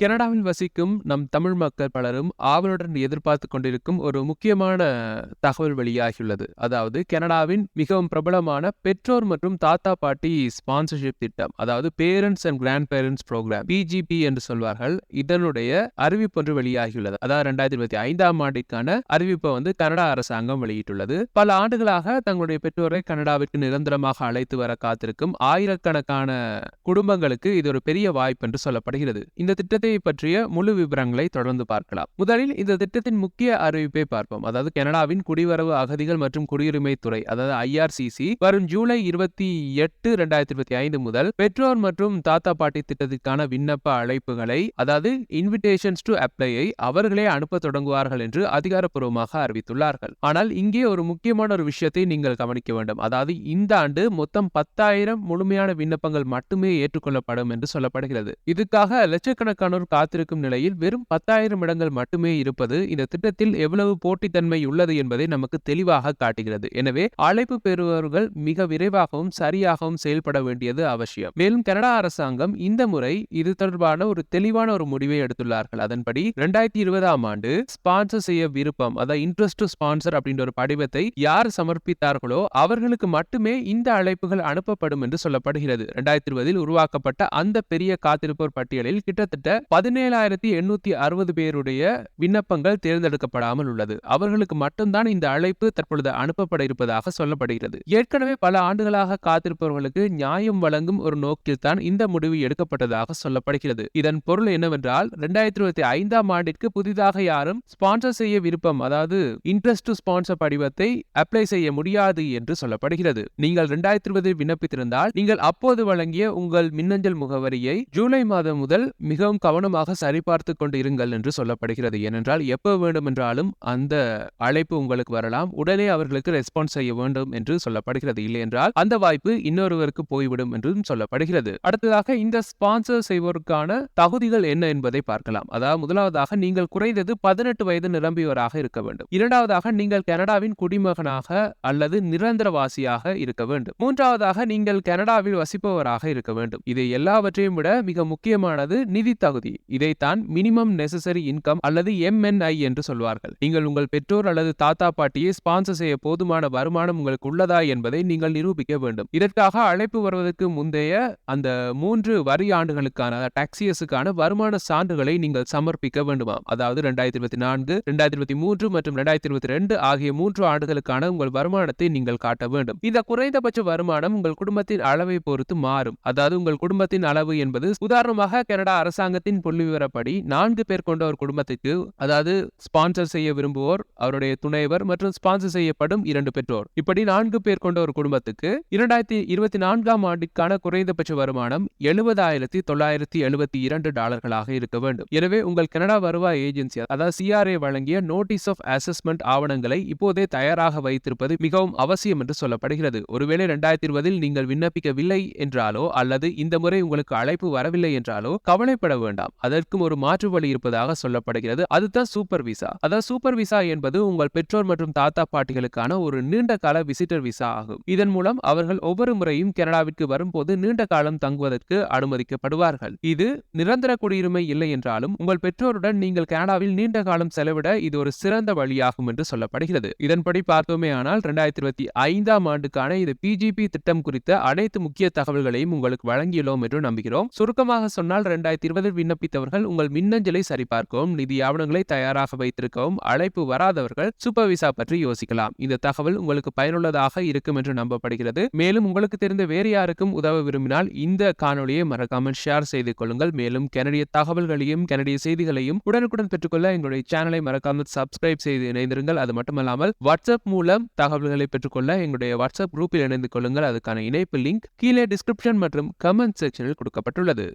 கனடாவில் வசிக்கும் நம் தமிழ் மக்கள் பலரும் ஆவலுடன் எதிர்பார்த்து கொண்டிருக்கும் ஒரு முக்கியமான தகவல் வெளியாகியுள்ளது. அதாவது கனடாவின் மிகவும் பிரபலமான பெற்றோர் மற்றும் தாத்தா பாட்டி ஸ்பான்சர்ஷிப் திட்டம் அதாவது parents and grandparents program PGP என்று சொல்வார்கள் இதனுடைய அறிவிப்பு ஒன்று வெளியாகியுள்ளது. அதாவது ரெண்டாயிரத்தி இருபத்தி ஐந்தாம் ஆண்டிற்கான அறிவிப்பை வந்து கனடா அரசாங்கம் வெளியிட்டுள்ளது. பல ஆண்டுகளாக தங்களுடைய பெற்றோரை கனடாவிற்கு நிரந்தரமாக அழைத்து வர காத்திருக்கும் ஆயிரக்கணக்கான குடும்பங்களுக்கு இது ஒரு பெரிய வாய்ப்பு என்று சொல்லப்படுகிறது. இந்த திட்டத்தை பற்றிய முழு விவரங்களை தொடர்ந்து பார்க்கலாம். முதலில் இந்த திட்டத்தின் முக்கிய அறிவிப்பை பார்ப்போம். அதாவது கனடாவின் குடிவரவு அகதிகள் மற்றும் குடியுரிமை துறை அதாவது ஐஆர்சிசி வரும் ஜூலை இருபத்தி எட்டு இரண்டாயிரத்தி இருபத்தி ஐந்து முதல் பெற்றோர் மற்றும் தாத்தா பாட்டி திட்டத்திற்கான விண்ணப்ப அழைப்புகளை அதாவது இன்விடேஷன்ஸ் டு அப்ளையை அவர்களே அனுப்ப தொடங்குவார்கள் என்று அதிகாரப்பூர்வமாக அறிவித்துள்ளார்கள். ஆனால் இங்கே ஒரு முக்கியமான ஒரு விஷயத்தை நீங்கள் கவனிக்க வேண்டும். அதாவது இந்த ஆண்டு மொத்தம் பத்தாயிரம் முழுமையான விண்ணப்பங்கள் மட்டுமே ஏற்றுக்கொள்ளப்படும் என்று சொல்லப்படுகிறது. இதுக்காக லட்சக்கணக்கான லட்சக்கணக்கானோர் காத்திருக்கும் நிலையில் வெறும் பத்தாயிரம் இடங்கள் மட்டுமே இருப்பது இந்த திட்டத்தில் எவ்வளவு போட்டித்தன்மை உள்ளது என்பதை நமக்கு தெளிவாக காட்டுகிறது. எனவே அழைப்பு பெறுபவர்கள் மிக விரைவாகவும் சரியாகவும் செயல்பட வேண்டியது அவசியம். மேலும் கனடா அரசாங்கம் இந்த முறை இது தொடர்பான ஒரு தெளிவான ஒரு முடிவை எடுத்துள்ளார்கள். அதன்படி இரண்டாயிரத்தி இருபதாம் ஆண்டு ஸ்பான்சர் செய்ய விருப்பம் அதாவது இன்ட்ரெஸ்ட் டு ஸ்பான்சர் அப்படின்ற ஒரு படிவத்தை யார் சமர்ப்பித்தார்களோ அவர்களுக்கு மட்டுமே இந்த அழைப்புகள் அனுப்பப்படும் என்று சொல்லப்படுகிறது. இரண்டாயிரத்தி இருபதில் உருவாக்கப்பட்ட அந்த பெரிய காத்திருப்போர் பட்டியலில் கிட்டத்தட்ட பதினேழாயிரத்தி எண்ணூத்தி அறுபது பேருடைய விண்ணப்பங்கள் தேர்ந்தெடுக்கப்படாமல் உள்ளது. அவர்களுக்கு மட்டும்தான் இந்த அழைப்பு தற்பொழுது அனுப்பப்பட இருப்பதாக சொல்லப்படுகிறது. ஏற்கனவே பல ஆண்டுகளாக காத்திருப்பவர்களுக்கு நியாயம் வழங்கும் ஒரு நோக்கில்தான் இந்த முடிவு எடுக்கப்பட்டதாக சொல்லப்படுகிறது. இதன் பொருள் என்னவென்றால் இரண்டாயிரத்தி இருபத்தி ஐந்தாம் ஆண்டிற்கு புதிதாக யாரும் ஸ்பான்சர் செய்ய விருப்பம் அதாவது இன்ட்ரெஸ்ட் டு ஸ்பான்சர் படிவத்தை அப்ளை செய்ய முடியாது என்று சொல்லப்படுகிறது. நீங்கள் இரண்டாயிரத்தி இருபதில் விண்ணப்பித்திருந்தால் நீங்கள் அப்போது வழங்கிய உங்கள் மின்னஞ்சல் முகவரியை ஜூலை மாதம் முதல் மிகவும் கவனமாக சரிபார்த்து கொண்டு இருங்கள் என்று சொல்லப்படுகிறது. ஏனென்றால் எப்போ வேண்டுமென்றாலும் அந்த அழைப்பு உங்களுக்கு வரலாம். உடனே அவர்களுக்கு ரெஸ்பான்ஸ் செய்ய வேண்டும் என்று சொல்லப்படுகிறது. இல்லை என்றால் அந்த வாய்ப்பு இன்னொருவருக்கு போய்விடும் என்றும் சொல்லப்படுகிறது. அடுத்ததாக இந்த ஸ்பான்சர் செய்வோருக்கான தகுதிகள் என்ன என்பதை பார்க்கலாம். அதாவது முதலாவதாக நீங்கள் குறைந்தது பதினெட்டு வயது நிரம்பியவராக இருக்க வேண்டும். இரண்டாவதாக நீங்கள் கனடாவின் குடிமகனாக அல்லது நிரந்தரவாசியாக இருக்க வேண்டும். மூன்றாவதாக நீங்கள் கனடாவில் வசிப்பவராக இருக்க வேண்டும். இது எல்லாவற்றையும் விட மிக முக்கியமானது நிதி தகுதி. இதைத்தான் மினிமம் நெசசரி இன்கம் அல்லது எம்என்ஐ என்று சொல்வார்கள். நீங்கள் உங்கள் பெற்றோர் அல்லது தாத்தா பாட்டியை ஸ்பான்சர் செய்ய போதுமான வருமானம் உங்களுக்கு உள்ளதா என்பதை நீங்கள் நிரூபிக்க வேண்டும். இதற்காக அழைப்பு வருவதற்கு முந்தைய அந்த மூன்று வரி ஆண்டுகளுக்கான டாக்ஸியஸுக்கான வருமான சான்றுகளை நீங்கள் சமர்ப்பிக்க வேண்டுமாம். அதாவது ரெண்டாயிரத்தி இருபத்தி நான்கு ரெண்டாயிரத்தி இருபத்தி மூன்று மற்றும் ரெண்டாயிரத்தி இருபத்தி ரெண்டு ஆகிய மூன்று ஆண்டுகளுக்கான உங்கள் வருமானத்தை நீங்கள் காட்ட வேண்டும். இந்த குறைந்தபட்ச வருமானம் உங்கள் குடும்பத்தின் அளவை பொறுத்து மாறும். அதாவது உங்கள் குடும்பத்தின் அளவு என்பது உதாரணமாக கனடா அரசாங்கத்தின் புள்ளி விவரப்படி நான்கு பேர் கொண்ட ஒரு குடும்பத்துக்கு அதாவது ஸ்பான்சர் செய்ய விரும்புவோர் அவருடைய துணைவர் மற்றும் ஸ்பான்சர் செய்யப்படும் இரண்டு பெற்றோர். இப்படி நான்கு பேர் கொண்ட ஒரு குடும்பத்துக்கு இரண்டாயிரத்தி இருபத்தி நான்காம் ஆண்டிற்கான குறைந்தபட்ச வருமானம் எழுபதாயிரத்தி தொள்ளாயிரத்தி எழுபத்தி இரண்டு டாலர்களாக இருக்க வேண்டும். எனவே உங்கள் கனடா வருவாய் ஏஜென்சி அதாவது சிஆர்ஏ வழங்கிய நோட்டீஸ் ஆஃப் அசஸ்மெண்ட் ஆவணங்களை இப்போதே தயாராக வைத்திருப்பது மிகவும் அவசியம் என்று சொல்லப்படுகிறது. ஒருவேளை இரண்டாயிரத்தி இருபதில் நீங்கள் விண்ணப்பிக்கவில்லை என்றாலோ அல்லது இந்த முறை உங்களுக்கு அழைப்பு வரவில்லை என்றாலோ கவலைப்பட வேண்டாம். செய்யலாம் அதற்கும் ஒரு மாற்று வழி இருப்பதாக சொல்லப்படுகிறது. அதுதான் சூப்பர் விசா. அதாவது சூப்பர் விசா என்பது உங்கள் பெற்றோர் மற்றும் தாத்தா பாட்டிகளுக்கான ஒரு நீண்ட கால விசிட்டர் விசா ஆகும். இதன் மூலம் அவர்கள் ஒவ்வொரு முறையும் கனடாவிற்கு வரும்போது நீண்ட காலம் தங்குவதற்கு அனுமதிக்கப்படுவார்கள். இது நிரந்தர குடியுரிமை இல்லை என்றாலும் உங்கள் பெற்றோருடன் நீங்கள் கனடாவில் நீண்ட காலம் செலவிட இது ஒரு சிறந்த வழியாகும் என்று சொல்லப்படுகிறது. இதன்படி பார்த்தோமே ஆனால் இரண்டாயிரத்தி இருபத்தி ஐந்தாம் ஆண்டுக்கான இது பிஜிபி திட்டம் குறித்த அனைத்து முக்கிய தகவல்களையும் உங்களுக்கு வழங்கியுள்ளோம் என்று நம்புகிறோம். சுருக்கமாக சொன்னால் இரண்டாயிரத்தி இருபதில் விண்ணப்ப விண்ணப்பித்தவர்கள் உங்கள் மின்னஞ்சலை சரிபார்க்கவும் நிதி ஆவணங்களை தயாராக வைத்திருக்கவும் அழைப்பு வராதவர்கள் சூப்பர் விசா பற்றி யோசிக்கலாம். இந்த தகவல் உங்களுக்கு பயனுள்ளதாக இருக்கும் என்று நம்பப்படுகிறது. மேலும் உங்களுக்கு தெரிந்த வேறு யாருக்கும் உதவ விரும்பினால் இந்த காணொலியை மறக்காமல் ஷேர் செய்து கொள்ளுங்கள். மேலும் கனடிய தகவல்களையும் கனடிய செய்திகளையும் உடனுக்குடன் பெற்றுக்கொள்ள எங்களுடைய சேனலை மறக்காமல் சப்ஸ்கிரைப் செய்து இணைந்திருங்கள். அது மட்டுமல்லாமல் வாட்ஸ்அப் மூலம் தகவல்களை பெற்றுக்கொள்ள எங்களுடைய வாட்ஸ்அப் குரூப்பில் இணைந்து கொள்ளுங்கள். அதுக்கான இணைப்பு லிங்க் கீழே டிஸ்கிரிப்ஷன் மற்றும் கமெண்ட் செக்ஷனில் கொடுக்கப்பட்டுள்ளது.